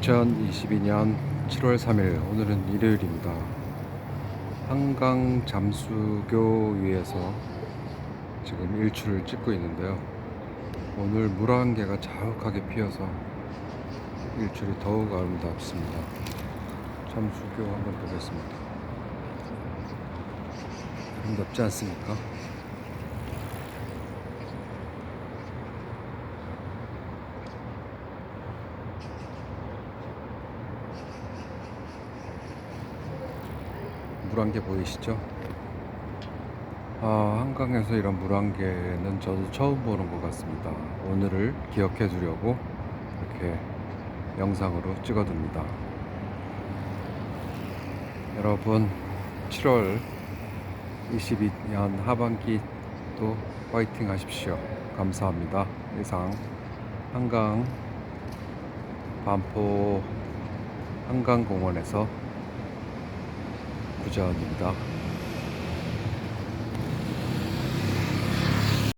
2022년 7월 3일 오늘은 일요일입니다. 한강 잠수교 위에서 지금 일출을 찍고 있는데요. 오늘 물안개가 자욱하게 피어서 일출이 더욱 아름답습니다. 잠수교 한번 보겠습니다. 아름답지 않습니까? 물안개 보이시죠? 아, 한강에서 이런 물안개는 저도 처음 보는 것 같습니다. 오늘을 기억해 두려고 이렇게 영상으로 찍어둡니다. 여러분, 7월 22년 하반기 또 파이팅 하십시오. 감사합니다. 이상 한강 반포 한강공원에서 구자원입니다.